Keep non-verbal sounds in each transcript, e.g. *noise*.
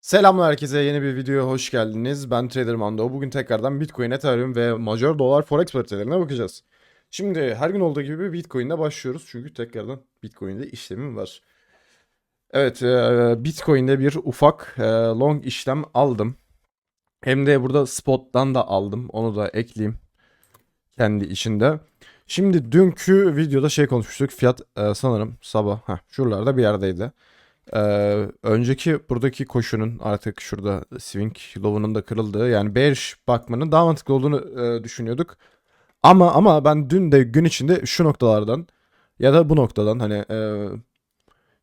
Selamlar herkese yeni bir videoya hoş geldiniz. Ben Trader Mando. Bugün tekrardan Bitcoin, Ethereum ve Major Dolar Forex paritelerine bakacağız. Şimdi her gün olduğu gibi Bitcoin'le başlıyoruz. Çünkü tekrardan Bitcoin'de işlemim var. Evet, e, Bitcoin'de bir ufak e, long işlem aldım. Hem de burada spot'tan da aldım. Onu da ekleyeyim kendi içinde. Şimdi dünkü videoda şey konuşmuştuk. Fiyat e, sanırım sabah heh, şuralarda bir yerdeydi. Ee, önceki buradaki koşunun artık şurada swing low'unun da kırıldığı yani bearish bakmanın daha mantıklı olduğunu e, düşünüyorduk. Ama ama ben dün de gün içinde şu noktalardan ya da bu noktadan hani e,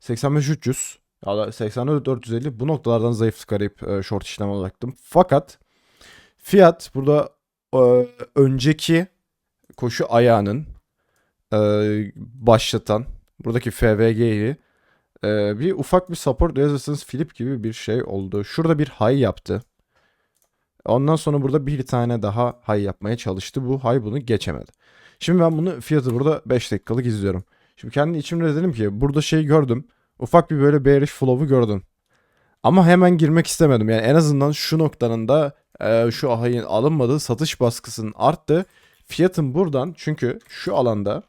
85-300 ya da 84-450 bu noktalardan zayıflık arayıp e, short işlem alacaktım. Fakat fiyat burada e, önceki koşu ayağının e, başlatan buradaki FVG'yi ee, bir ufak bir support resistance flip gibi bir şey oldu. Şurada bir high yaptı. Ondan sonra burada bir tane daha high yapmaya çalıştı. Bu high bunu geçemedi. Şimdi ben bunu fiyatı burada 5 dakikalık izliyorum. Şimdi kendi içimde dedim ki burada şey gördüm. Ufak bir böyle bearish flow'u gördüm. Ama hemen girmek istemedim. Yani en azından şu noktanın da e, şu high'in alınmadığı satış baskısının arttı. Fiyatın buradan çünkü şu alanda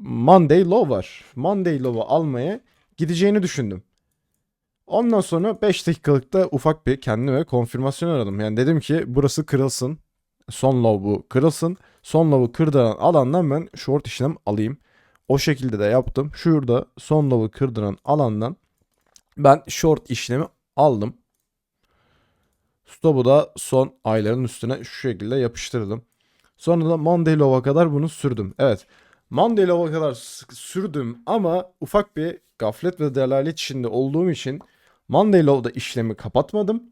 Monday Low var. Monday Low'u almaya gideceğini düşündüm. Ondan sonra 5 dakikalıkta ufak bir kendime konfirmasyon aradım. Yani dedim ki burası kırılsın. Son low bu kırılsın. Son low'u kırdıran alandan ben short işlem alayım. O şekilde de yaptım. Şurada son low'u kırdıran alandan ben short işlemi aldım. Stop'u da son ayların üstüne şu şekilde yapıştırdım. Sonra da Monday Low'a kadar bunu sürdüm. Evet. Monday Love'a kadar sürdüm ama ufak bir gaflet ve delalet içinde olduğum için Monday Love'da işlemi kapatmadım.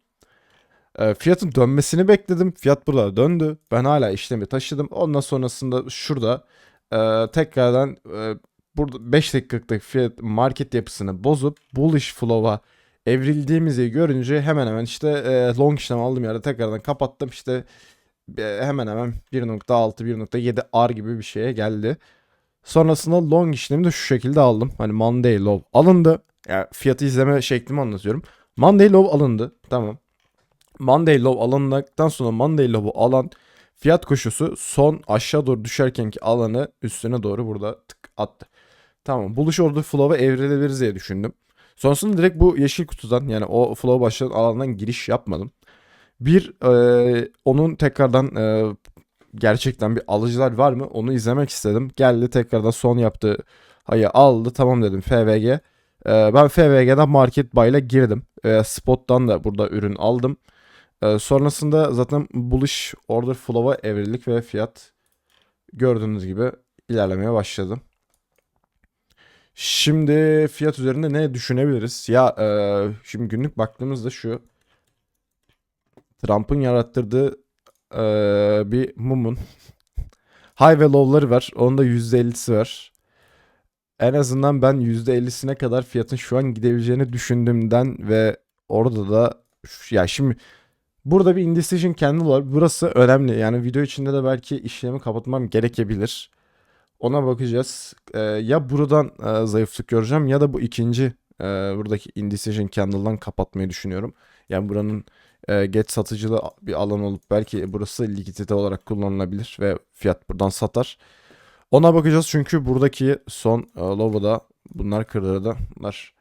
E, fiyatın dönmesini bekledim. Fiyat burada döndü. Ben hala işlemi taşıdım. Ondan sonrasında şurada e, tekrardan e, burada 5 dakikalık fiyat market yapısını bozup bullish flow'a evrildiğimizi görünce hemen hemen işte e, long işlem aldığım yerde tekrardan kapattım. İşte e, hemen hemen 1.6 1.7 R gibi bir şeye geldi. Sonrasında long işlemi de şu şekilde aldım. Hani Monday low alındı. Yani fiyatı izleme şeklimi anlatıyorum. Monday low alındı. Tamam. Monday low alındıktan sonra Monday low'u alan fiyat koşusu son aşağı doğru düşerkenki alanı üstüne doğru burada tık attı. Tamam. Buluş orada flow'a evrilebiliriz diye düşündüm. Sonrasında direkt bu yeşil kutudan yani o flow başlayan alandan giriş yapmadım. Bir e, onun tekrardan e, gerçekten bir alıcılar var mı onu izlemek istedim. Geldi tekrardan son yaptığı hayı aldı tamam dedim FVG. Ee, ben FVG'den Market Buy ile girdim. Ee, Spot'tan da burada ürün aldım. Ee, sonrasında zaten bullish order flow'a evrildik ve fiyat gördüğünüz gibi ilerlemeye başladı. Şimdi fiyat üzerinde ne düşünebiliriz? Ya e, şimdi günlük baktığımızda şu Trump'ın yarattırdığı ee, bir mumun high ve low'ları var. Onun da %50'si var. En azından ben %50'sine kadar fiyatın şu an gidebileceğini düşündüğümden ve orada da ya şimdi burada bir indecision candle var. Burası önemli. Yani video içinde de belki işlemi kapatmam gerekebilir. Ona bakacağız. Ee, ya buradan e, zayıflık göreceğim ya da bu ikinci e, buradaki indecision candle'dan kapatmayı düşünüyorum. Yani buranın e, geç satıcılı bir alan olup belki burası likidite olarak kullanılabilir ve fiyat buradan satar. Ona bakacağız çünkü buradaki son e, logoda bunlar kırıldı. Bunlar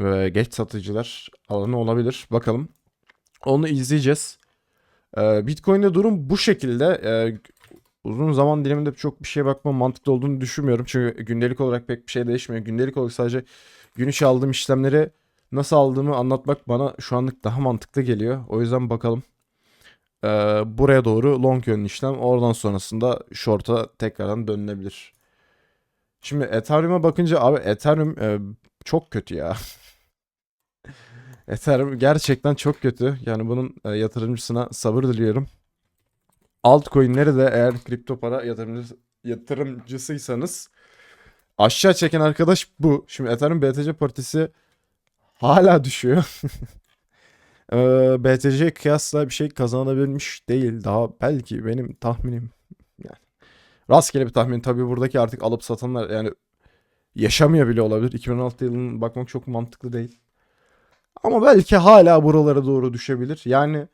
e, geç satıcılar alanı olabilir. Bakalım. Onu izleyeceğiz. E, Bitcoin'de durum bu şekilde. E, uzun zaman diliminde çok bir şeye bakma mantıklı olduğunu düşünmüyorum. Çünkü gündelik olarak pek bir şey değişmiyor. Gündelik olarak sadece gün içi aldığım işlemleri nasıl aldığımı anlatmak bana şu anlık daha mantıklı geliyor. O yüzden bakalım. Ee, buraya doğru long yönlü işlem. Oradan sonrasında short'a tekrardan dönülebilir. Şimdi Ethereum'a bakınca abi Ethereum e, çok kötü ya. *laughs* Ethereum gerçekten çok kötü. Yani bunun e, yatırımcısına sabır diliyorum. Altcoin'leri de eğer kripto para yatırımcısı, yatırımcısıysanız aşağı çeken arkadaş bu. Şimdi Ethereum BTC partisi Hala düşüyor. *laughs* ee, BTC kıyasla bir şey kazanabilmiş değil. Daha belki benim tahminim. Yani rastgele bir tahmin. Tabii buradaki artık alıp satanlar yani yaşamıyor bile olabilir. 2016 yılının bakmak çok mantıklı değil. Ama belki hala buralara doğru düşebilir. Yani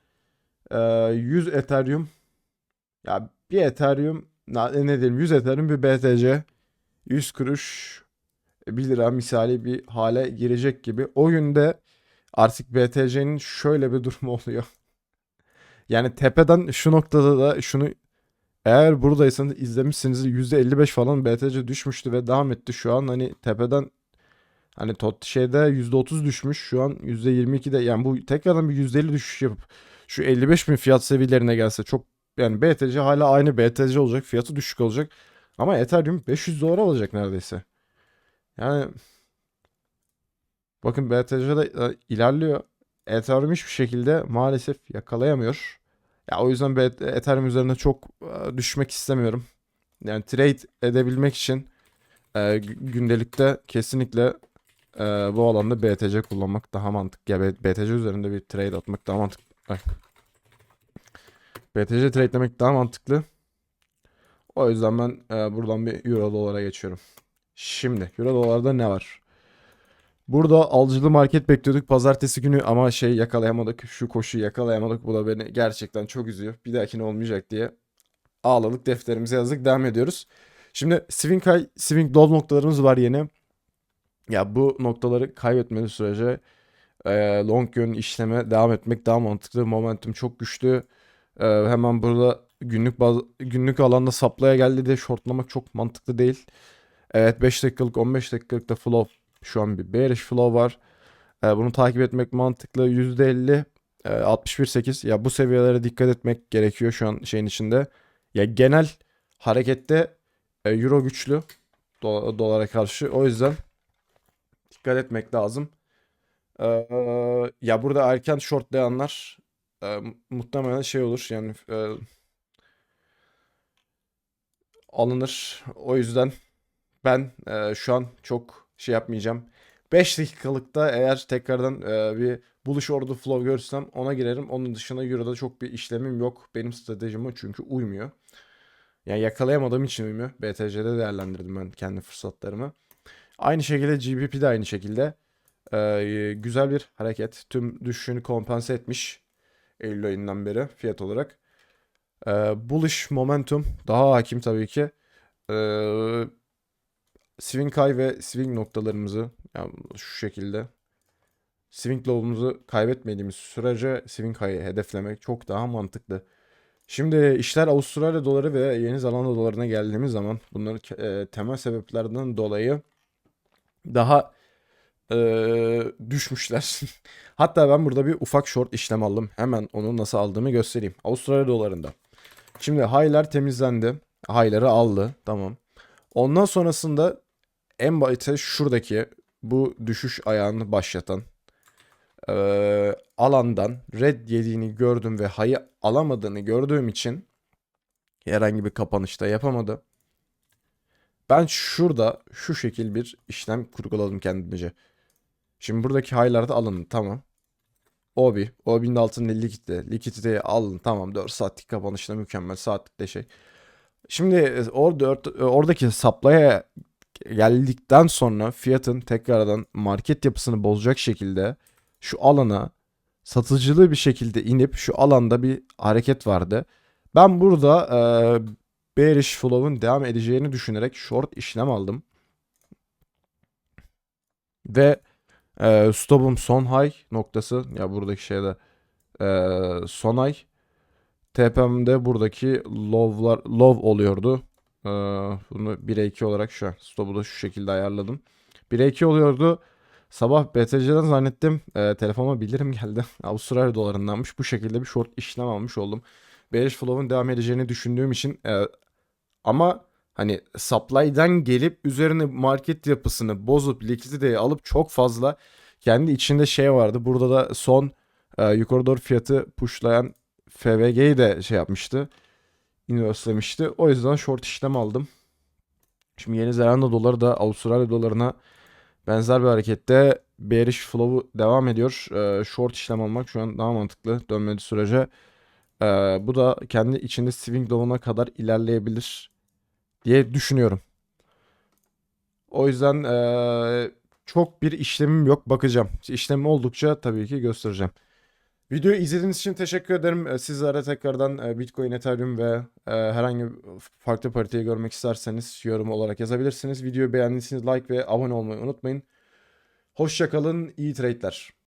e, 100 Ethereum ya bir Ethereum na- ne diyelim 100 Ethereum bir BTC 100 kuruş 1 lira misali bir hale girecek gibi. O günde artık BTC'nin şöyle bir durumu *laughs* oluyor. Yani tepeden şu noktada da şunu eğer buradaysanız izlemişsiniz %55 falan BTC düşmüştü ve devam etti. Şu an hani tepeden hani tot şeyde %30 düşmüş. Şu an %22'de yani bu tekrardan bir %50 düşüş yapıp şu 55 bin fiyat seviyelerine gelse çok yani BTC hala aynı BTC olacak. Fiyatı düşük olacak. Ama Ethereum 500 dolar olacak neredeyse. Yani bakın BTC'de e, ilerliyor. Ethereum hiçbir şekilde maalesef yakalayamıyor. Ya o yüzden Ethereum üzerine çok e, düşmek istemiyorum. Yani trade edebilmek için e, gü- gündelikte kesinlikle bu alanda BTC kullanmak daha mantıklı. Ya BTC üzerinde bir trade atmak daha mantıklı. Ay. BTC trade'lemek daha mantıklı. O yüzden ben buradan bir Euro dolara geçiyorum. Şimdi Euro dolarda ne var? Burada alıcılı market bekliyorduk pazartesi günü ama şey yakalayamadık. Şu koşuyu yakalayamadık. Bu da beni gerçekten çok üzüyor. Bir dahakine olmayacak diye ağladık defterimize yazdık. Devam ediyoruz. Şimdi swing high, swing low noktalarımız var yine. Ya bu noktaları kaybetmediği sürece e, long yön işleme devam etmek daha mantıklı. Momentum çok güçlü. E, hemen burada günlük baz, günlük alanda saplaya geldi de shortlamak çok mantıklı değil. Evet 5 dakikalık 15 dakikalık da flow şu an bir bearish flow var. E, bunu takip etmek mantıklı. %50 e, 61.8 ya bu seviyelere dikkat etmek gerekiyor şu an şeyin içinde. Ya genel harekette e, euro güçlü do- dolara karşı. O yüzden dikkat etmek lazım. E, ya burada erken shortlayanlar e, muhtemelen şey olur yani e, alınır. O yüzden ben e, şu an çok şey yapmayacağım. 5 dakikalıkta eğer tekrardan e, bir buluş ordu flow görürsem ona girerim. Onun dışında Euro'da çok bir işlemim yok. Benim stratejim o çünkü uymuyor. Yani yakalayamadığım için uymuyor. BTC'de değerlendirdim ben kendi fırsatlarımı. Aynı şekilde GBP de aynı şekilde. E, güzel bir hareket. Tüm düşüşünü kompanse etmiş. Eylül ayından beri fiyat olarak. E, bullish momentum daha hakim tabii ki. E, swing high ve swing noktalarımızı yani şu şekilde swing low'umuzu kaybetmediğimiz sürece swing high'ı hedeflemek çok daha mantıklı. Şimdi işler Avustralya doları ve Yeni Zelanda dolarına geldiğimiz zaman bunların ke- e, temel sebeplerden dolayı daha e, düşmüşler. *laughs* Hatta ben burada bir ufak short işlem aldım. Hemen onu nasıl aldığımı göstereyim. Avustralya dolarında. Şimdi high'lar temizlendi. High'ları aldı. Tamam. Ondan sonrasında en başta şuradaki bu düşüş ayağını başlatan eee, alandan red yediğini gördüm ve hayı alamadığını gördüğüm için herhangi bir kapanışta yapamadı. Ben şurada şu şekil bir işlem kurguladım kendimce. Şimdi buradaki high'larda alın tamam. Obi. Obi'nin altında likidite. Likiditeyi alın tamam 4 saatlik kapanışta mükemmel saatlik de şey. Şimdi e, orada ort- oradaki supply'a geldikten sonra fiyatın tekrardan market yapısını bozacak şekilde şu alana satıcılı bir şekilde inip şu alanda bir hareket vardı. Ben burada e, bearish flow'un devam edeceğini düşünerek short işlem aldım. Ve e, stop'um son high noktası ya buradaki şeyde e, son high TP'mde buradaki low'lar low oluyordu. Ee, bunu 1'e 2 olarak şu an stop'u da şu şekilde ayarladım. 1'e 2 oluyordu. Sabah BTC'den zannettim. Ee, telefonuma bildirim geldi. *laughs* Avustralya dolarındanmış. Bu şekilde bir short işlem almış oldum. Bearish flow'un devam edeceğini düşündüğüm için e, ama hani supply'den gelip üzerine market yapısını bozup likiditeyi alıp çok fazla kendi içinde şey vardı. Burada da son e, yukarı doğru fiyatı pushlayan FVG'yi de şey yapmıştı. Inverse'lemişti. O yüzden short işlem aldım. Şimdi Yeni Zelanda doları da Avustralya dolarına benzer bir harekette bearish flow'u devam ediyor. Ee, short işlem almak şu an daha mantıklı dönmediği sürece. Ee, bu da kendi içinde swing low'una kadar ilerleyebilir diye düşünüyorum. O yüzden ee, çok bir işlemim yok. Bakacağım. İşlemim oldukça tabii ki göstereceğim. Videoyu izlediğiniz için teşekkür ederim. Ee, Sizlere tekrardan e, Bitcoin, Ethereum ve e, herhangi farklı paritayı görmek isterseniz yorum olarak yazabilirsiniz. Videoyu beğendiyseniz like ve abone olmayı unutmayın. Hoşça kalın, iyi trade'ler.